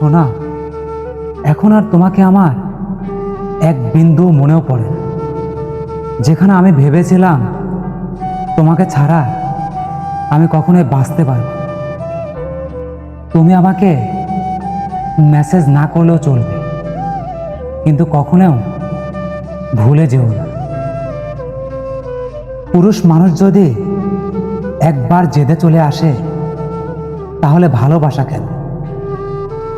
সোনা এখন আর তোমাকে আমার এক বিন্দু মনেও পড়ে না। যেখানে আমি ভেবেছিলাম তোমাকে ছাড়া আমি কখনোই বাঁচতে পারব তুমি আমাকে মেসেজ না করলেও চলবে, কিন্তু কখনোও ভুলে যেও না। পুরুষ মানুষ যদি একবার জেদে চলে আসে, তাহলে ভালোবাসা কেন?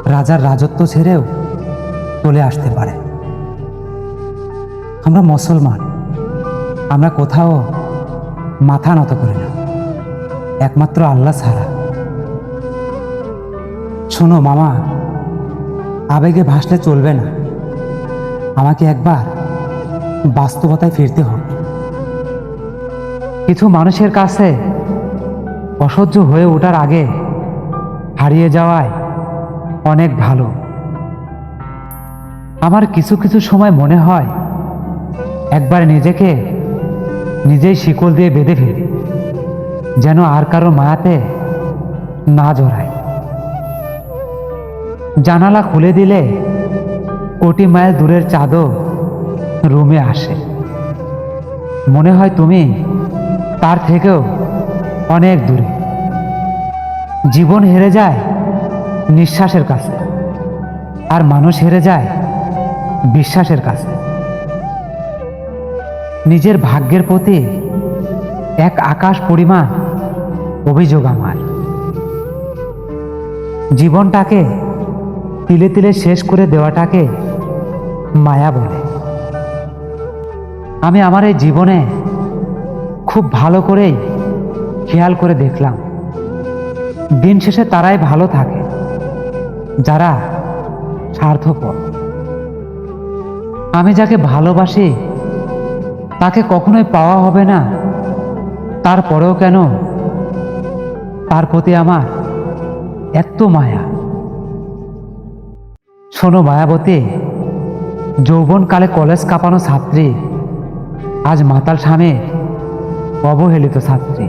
রাজার রাজত্ব ছেড়েও চলে আসতে পারে। আমরা মুসলমান। আমরা কোথাও মাথা নত করি না। একমাত্র আল্লাহ ছাড়া। শোনো মামা, আবেগে ভাসলে চলবে না। আমাকে একবার বাস্তবতায় ফিরতে হবে। কিছু মানুষের কাছে অসহ্য হয়ে ওঠার আগে হারিয়ে যাওয়ায় অনেক ভালো। আমার কিছু কিছু সময় মনে হয়, একবার নিজেকে নিজেই শিকল দিয়ে বেঁধে ফেলি, যেন আর কারও মায়াতে না জড়ায়। জানালা খুলে দিলে কোটি মাইল দূরের চাঁদও রুমে আসে। মনে হয় তুমি তার থেকেও অনেক দূরে। জীবন হেরে যায় নিঃশ্বাসের কাছে। আর মানুষ হেরে যায় বিশ্বাসের কাছে। নিজের ভাগ্যের প্রতি এক আকাশ পরিমাণ অভিযোগ আমার। জীবনটাকে তিলে তিলে শেষ করে দেওয়াটাকে মায়া বলে। আমি আমার এই জীবনে খুব ভালো করেই খেয়াল করে দেখলাম। দিন শেষে তারাই ভালো থাকে। যারা স্বার্থপর। আমি যাকে ভালোবাসি, তাকে কখনোই পাওয়া হবে না। তারপরেও কেন? তার প্রতি আমার এত মায়া। শোনো মায়াবতী, যৌবনকালে কলেজ কাঁপানো ছাত্রী, আজ মাতাল স্বামী অবহেলিত ছাত্রী।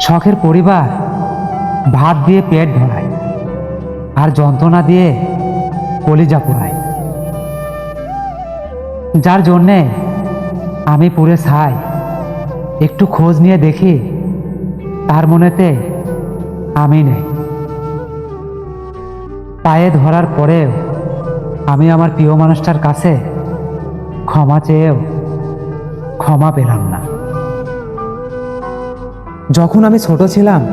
শখের পরিবার ভাত দিয়ে পেট ভরায় আর যন্ত্রণা দিয়ে কলিজা পোড়ায়। যার জন্যে আমি পুরে ছাই, একটু খোঁজ নিয়ে দেখি, তার মনেতে আমি নেই। পায়ে ধরার পরেও আমি আমার প্রিয় মানুষটার কাছে ক্ষমা চেয়েও ক্ষমা পেলাম না। যখন আমি ছোট ছিলাম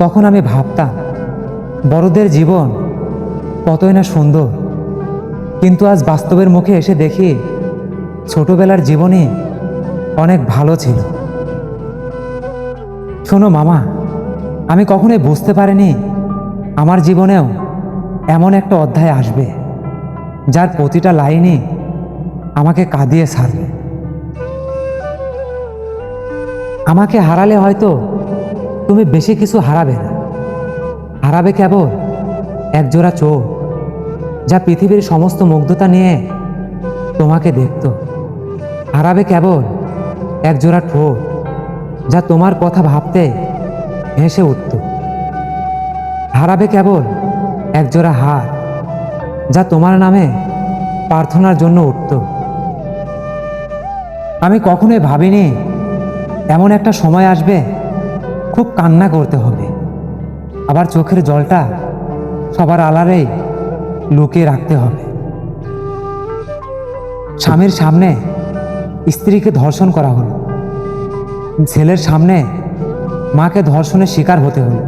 তখন আমি ভাবতাম, বড়দের জীবন কতই না সুন্দর। কিন্তু আজ বাস্তবের মুখে এসে দেখি, ছোটবেলার জীবনই অনেক ভালো ছিল। শোনো মামা, আমি কখনোই বুঝতে পারিনি আমার জীবনেও এমন একটা অধ্যায় আসবে, যার প্রতিটা লাইনই আমাকে কাঁদিয়ে ছাড়বে। আমাকে হারালে হয়তো তুমি বেশি কিছু হারাবে না। হারাবে কেবল একজোড়া চোখ, যা পৃথিবীর সমস্ত মুগ্ধতা নিয়ে তোমাকে দেখত। হারাবে কেবল একজোড়া ঠোঁট, যা তোমার কথা ভাবতে হেসে উঠত। হারাবে কেবল একজোড়া হাত, যা তোমার নামে প্রার্থনার জন্য উঠত। আমি কখনোই ভাবিনি এমন একটা সময় আসবে খুব কান্না করতে হবে। আবার চোখের জলটা সবার আলারেই লুকিয়ে রাখতে হবে। স্বামীর সামনে স্ত্রীকে ধর্ষণ করা হলো। ছেলের সামনে মাকে ধর্ষণের শিকার হতে হলো।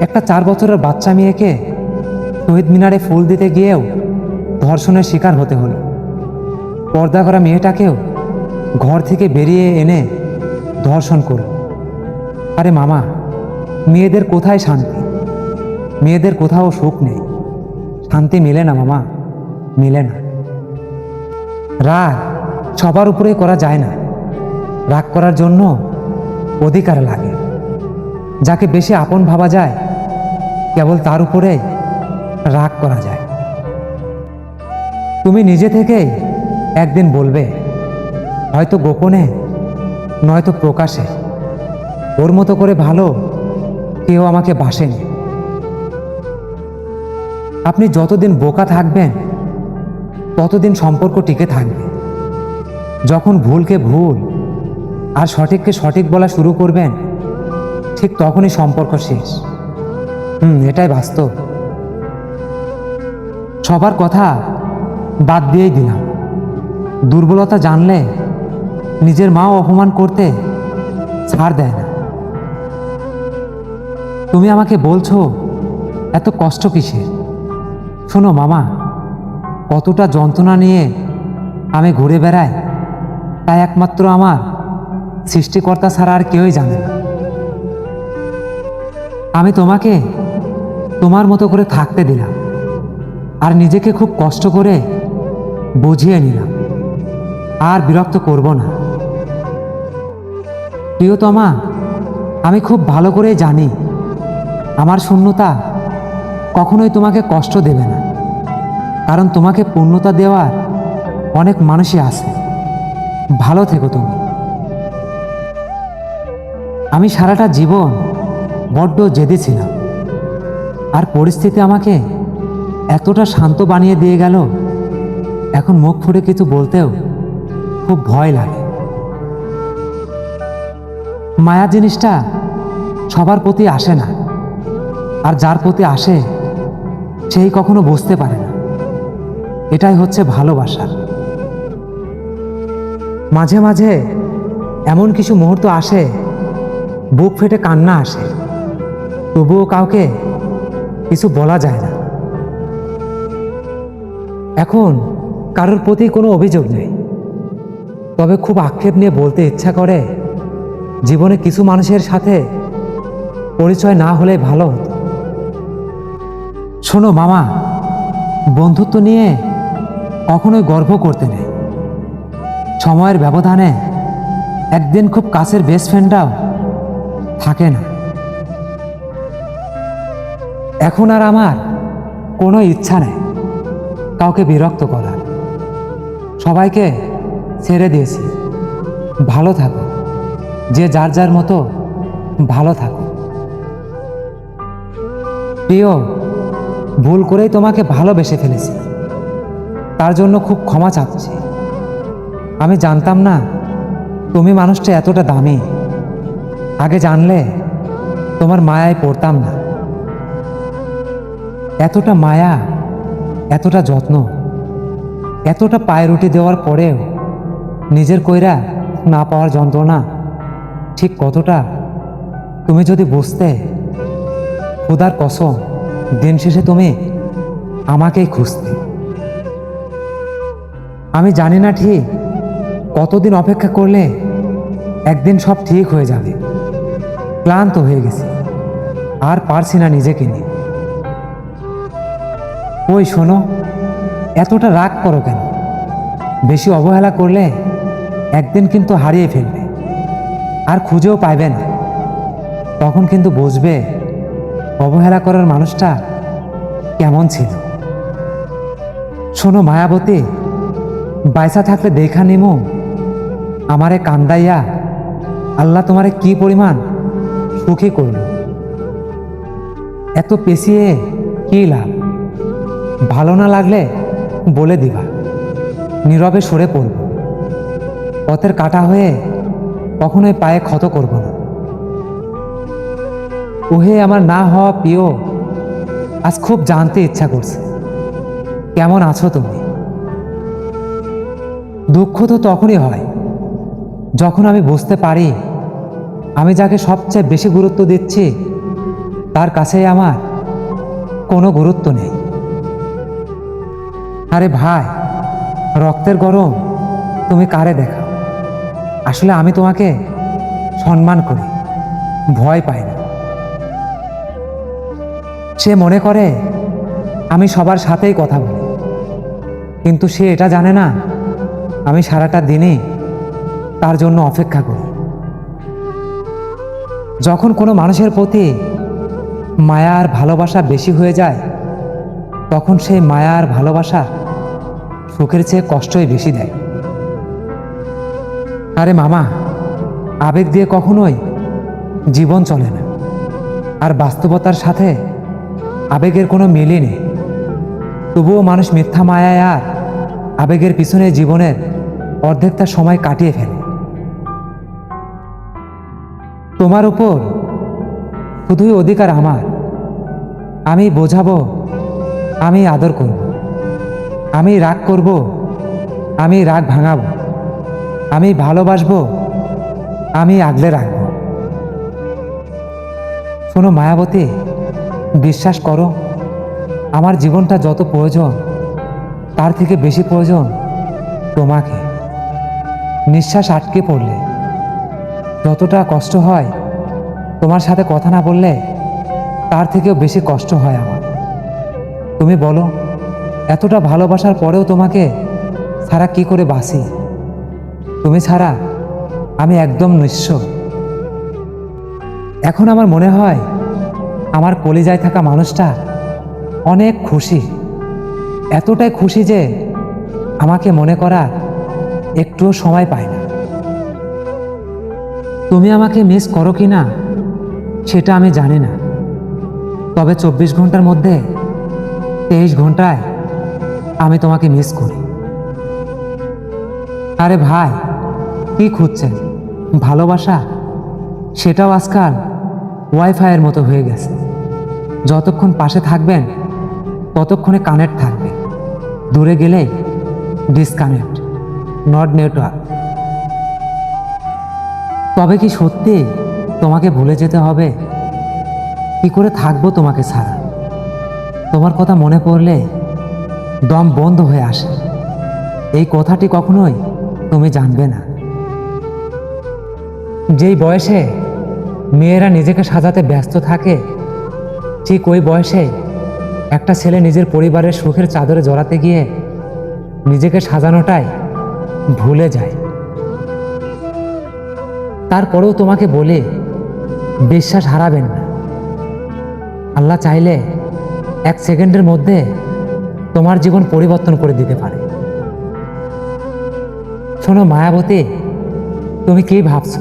একটা চার বছরের বাচ্চা মেয়েকে শহীদ মিনারে ফুল দিতে গিয়েও ধর্ষণের শিকার হতে হলো। পর্দা করা মেয়েটাকেও ঘর থেকে বেরিয়ে এনে ধর্ষণ করল। আরে মামা, মেয়েদের কোথায় শান্তি? মেয়েদের কোথাও সুখ নেই। শান্তি মিলে না মামা, মিলে না। রাগ সবার উপরেই করা যায় না। রাগ করার জন্য অধিকার লাগে। যাকে বেশি আপন ভাবা যায়, কেবল তার উপরে রাগ করা যায়। তুমি নিজে থেকেই একদিন বলবে, হয়তো গোপনে, নয়তো প্রকাশে। ওর মতো করে ভালো কেউ আমাকে বাসেনি। আপনি যতদিন বোকা থাকবেন, ততদিন সম্পর্ক টিকে থাকবে। যখন ভুলকে ভুল আর সঠিককে সঠিক বলা শুরু করবেন, ঠিক তখনই সম্পর্ক শেষ। হুম, এটাই বাস্তব। সবার কথা বাদ দিয়েই দিলাম। দুর্বলতা জানলে নিজের মাও অপমান করতে ছাড় দেয় না। তুমি আমাকে বলছো, এত কষ্ট কিসের? শোনো মামা, কতটা যন্ত্রণা নিয়ে আমি ঘুরে বেড়াই, তাই একমাত্র আমার সৃষ্টিকর্তা ছাড়া আর কেউই জানে না। আমি তোমাকে তোমার মতো করে থাকতে দিলাম আর নিজেকে খুব কষ্ট করে বুঝিয়ে নিলাম, আর বিরক্ত করব না। প্রিয়তমা, আমি খুব ভালো করেই জানি আমার শূন্যতা কখনোই তোমাকে কষ্ট দেবে না, কারণ তোমাকে পূর্ণতা দেওয়ার অনেক মানুষই আছে। ভালো থেকো তুমি। আমি সারাটা জীবন বড্ড জেদি ছিলাম, আর পরিস্থিতি আমাকে এতটা শান্ত বানিয়ে দিয়ে গেল, এখন মুখ ফুটে কিছু বলতেও খুব ভয় লাগে। মায়া জিনিসটা সবার প্রতি আসে না। আর যার প্রতি আসে, সেই কখনো বুঝতে পারে না। এটাই হচ্ছে ভালোবাসা মাঝে মাঝে এমন কিছু মুহূর্ত আসে, বুক ফেটে কান্না আসে। তবুও কাউকে কিছু বলা যায় না। এখন কারোর প্রতি কোনো অভিযোগ নেই। তবে খুব আক্ষেপ নিয়ে বলতে ইচ্ছা করে, জীবনে কিছু মানুষের সাথে পরিচয় না হলে ভালো হতো। শোনো মামা, বন্ধুত্ব নিয়ে কখনোই গর্ব করতে নেই। সময়ের ব্যবধানে একদিন খুব কাছের বেস্ট ফ্রেন্ডরাও থাকে না। এখন আর আমার কোনো ইচ্ছা নেই কাউকে বিরক্ত করার। সবাইকে ছেড়ে দিয়েছি। ভালো থাকো, যে যার যার মতো ভালো থাকো। প্রিয় ভুল করেই তোমাকে ভালোবেসে ফেলেছি। তার জন্য খুব ক্ষমা চাচ্ছি। আমি জানতাম না তুমি মানুষটা এতটা দামি। আগে জানলে তোমার মায়ায় পড়তাম না। এতটা মায়া, এতটা যত্ন, এতটা পায়ে রুটি দেওয়ার পরেও নিজের কইরা না পাওয়ার যন্ত্রণা ঠিক কতটা, তুমি যদি বুঝতে, খুদার কসম দিন শেষে তুমি আমাকেই খুঁজতে। আমি জানি না ঠিক কতদিন অপেক্ষা করলে একদিন সব ঠিক হয়ে যাবে। ক্লান্ত হয়ে গেছি, আর পারছি না নিজেকে নিয়ে। ওই শোনো, এতটা রাগ করো কেন? বেশি অবহেলা করলে একদিন কিন্তু হারিয়ে ফেলবে, আর খুঁজেও পাইবে না। তখন কিন্তু বুঝবে অবহেলা করার মানুষটা কেমন ছিল? শোনো মায়াবতী, বাইসা থাকলে দেখা নিমু। আমারে কান্দাইয়া আল্লাহ তোমারে কি পরিমাণ সুখী করল? এত পেশিয়ে কি লাভ? ভালো না লাগলে বলে দিবা, নীরবে সরে পড়ব। পথের কাটা হয়ে কখনোই পায়ে ক্ষত করব ওহে আমার না হওয়া প্রিয়, আজ খুব জানতে ইচ্ছা করছে। কেমন আছো তুমি? দুঃখ তো তখনই হয়, যখন আমি বুঝতে পারি, আমি যাকে সবচেয়ে বেশি গুরুত্ব দিচ্ছি, তার কাছে আমার কোনো গুরুত্ব নেই। আরে ভাই, রক্তের গরম, তুমি কারে দেখা আসলে আমি তোমাকে সম্মান করি, ভয় পাই না। সে মনে করে, আমি সবার সাথেই কথা বলি। কিন্তু সে এটা জানে না, আমি সারাটা দিনই তার জন্য অপেক্ষা করি। যখন কোনো মানুষের প্রতি মায়া আর ভালোবাসা বেশি হয়ে যায়, তখন সেই মায়া আর ভালোবাসা সুখের চেয়ে কষ্টই বেশি দেয়। আরে মামা, আবেগ দিয়ে কখনোই জীবন চলে না। আর বাস্তবতার সাথে আবেগের কোনো মিলই নেই। তবুও মানুষ মিথ্যা মায়ায় আর আবেগের পিছনে জীবনের অর্ধেকটা সময় কাটিয়ে ফেলে। তোমার উপর শুধুই অধিকার আমার। আমি বোঝাবো, আমি আদর করব। আমি রাগ করব, আমি রাগ ভাঙাবো। আমি ভালোবাসবো, আমি আগলে রাখব। শোনো মায়াবতী বিশ্বাস করো, আমার জীবনটা যত প্রয়োজন, তার থেকে বেশি প্রয়োজন তোমাকে। নিঃশ্বাস আটকে পড়লে, যতটা কষ্ট হয়, তোমার সাথে কথা না বললে, তার থেকেও বেশি কষ্ট হয় আমার। তুমি বলো, এতটা ভালোবাসার পরেও তোমাকে ছাড়া কি করে বাসি তুমি ছাড়া আমি একদম নিঃস্ব। এখন আমার মনে হয় আমার কলিজায় থাকা মানুষটা অনেক খুশি। এতটাই খুশি যে আমাকে মনে করার একটুও সময় পায় না। তুমি আমাকে মিস করো কি না, সেটা আমি জানি না। তবে চব্বিশ ঘণ্টার মধ্যে তেইশ ঘন্টায় আমি তোমাকে মিস করি। আরে ভাই, কি খুঁজছেন? ভালোবাসা, সেটাও আজকাল ওয়াইফাইয়ের মতো হয়ে গেছে। যতক্ষণ পাশে থাকবেন, ততক্ষণে কানেক্ট থাকবে। দূরে গেলেই ডিসকানেক্ট নট নেটওয়ার্ক তবে কি সত্যি তোমাকে ভুলে যেতে হবে? কি করে থাকব তোমাকে ছাড়া? তোমার কথা মনে পড়লে দম বন্ধ হয়ে আসে। এই কথাটি কখনোই তুমি জানবে না। যেই বয়সে মেয়েরা নিজেকে সাজাতে ব্যস্ত থাকে ঠিক ওই বয়সে একটা ছেলে নিজের পরিবারের সুখের চাদরে জড়াতে গিয়ে নিজেকে সাজানোটাই ভুলে যায়। তারপরেও তোমাকে বলে বিশ্বাস হারাবেন না। আল্লাহ চাইলে এক সেকেন্ডের মধ্যে তোমার জীবন পরিবর্তন করে দিতে পারে। শোনো, মায়াবতী, তুমি কি ভাবছ?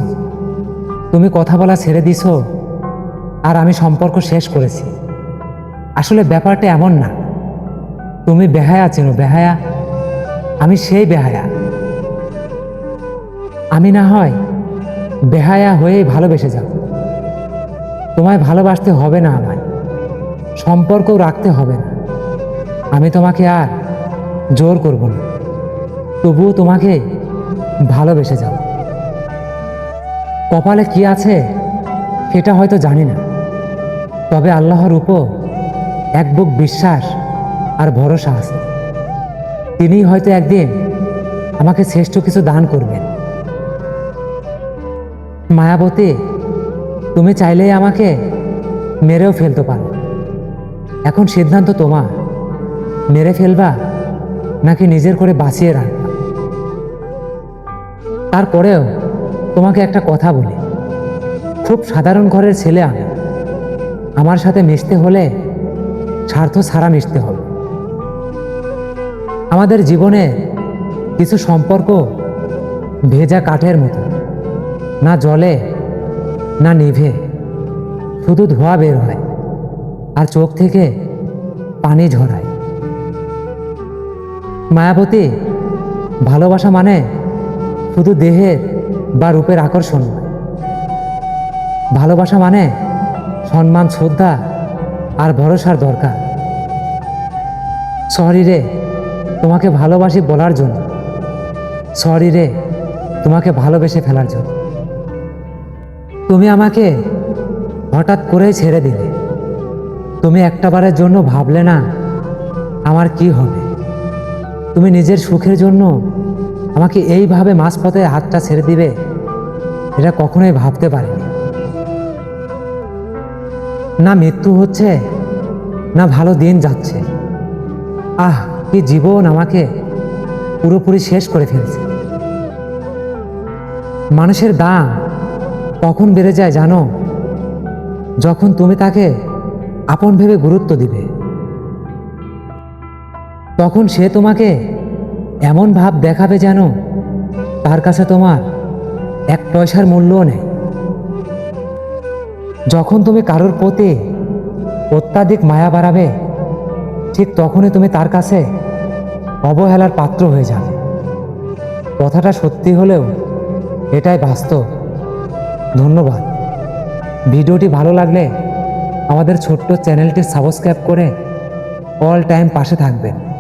তুমি কথা বলা ছেড়ে দিছো আর আমি সম্পর্ক শেষ করেছি। আসলে ব্যাপারটা এমন না। তুমি বেহায়া চেনো, বেহায়া। আমি সেই বেহায়া। আমি না হয় বেহায়া হয়েই ভালোবেসে যাব। তোমায় ভালোবাসতে হবে না আমায়। সম্পর্কও রাখতে হবে না। আমি তোমাকে আর জোর করব না। তবুও তোমাকে ভালোবেসে যাব। কপালে কি আছে সেটা হয়তো জানি না। তবে আল্লাহর উপর এক বুক বিশ্বাস আর ভরসা আছে। তিনিই হয়তো একদিন আমাকে শ্রেষ্ঠ কিছু দান করবেন। মায়াবতী, তুমি চাইলেই আমাকে মেরেও ফেলতে পারো। এখন সিদ্ধান্ত তোমার। মেরে ফেলবা নাকি নিজের করে বাঁচিয়ে রাখবা? তারপরেও তোমাকে একটা কথা বলি। খুব সাধারণ ঘরের ছেলে আমি। আমার সাথে মিশতে হলে স্বার্থ ছাড়া মিশতে হবে। আমাদের জীবনে কিছু সম্পর্ক ভেজা কাঠের মতো, না জলে, না নিভে। শুধু ধোয়া বের হয় আর চোখ থেকে পানি ঝরায়। মায়াবতী, ভালোবাসা মানে শুধু দেহের বা রূপের আকর্ষণ ভালোবাসা মানে সম্মান, শ্রদ্ধা আর ভরসার দরকার। সরি রে, তোমাকে ভালোবাসি বলার জন্য। সরি রে, তোমাকে ভালোবেসে ফেলার জন্য। তুমি আমাকে হঠাৎ করেই ছেড়ে দিলে। তুমি একটাবারের জন্য ভাবলে না আমার কি হবে। তুমি নিজের সুখের জন্য আমাকে এইভাবে মাঝপথে হাতটা ছেড়ে দিবে, এটা কখনোই ভাবতে পারিনি। না মৃত্যু হচ্ছে, না ভালো দিন যাচ্ছে। আহ, কি জীবন আমাকে পুরোপুরি শেষ করে ফেলছে। মানুষের দাম কখন বেড়ে যায় জানো? যখন তুমি তাকে আপন ভেবে গুরুত্ব দিবে। তখন সে তোমাকে এমন ভাব দেখাবে যেন তার কাছে তোমার এক পয়সার মূল্যও নেই। যখন তুমি কারোর প্রতি অত্যাধিক মায়া বাড়াবে, ঠিক তখনই তুমি তার কাছে অবহেলার পাত্র হয়ে যাবে। কথাটা সত্যি হলেও এটাই বাস্তব। ধন্যবাদ। ভিডিওটি ভালো লাগলে আমাদের ছোট্ট চ্যানেলটি সাবস্ক্রাইব করে অল টাইম পাশে থাকবেন।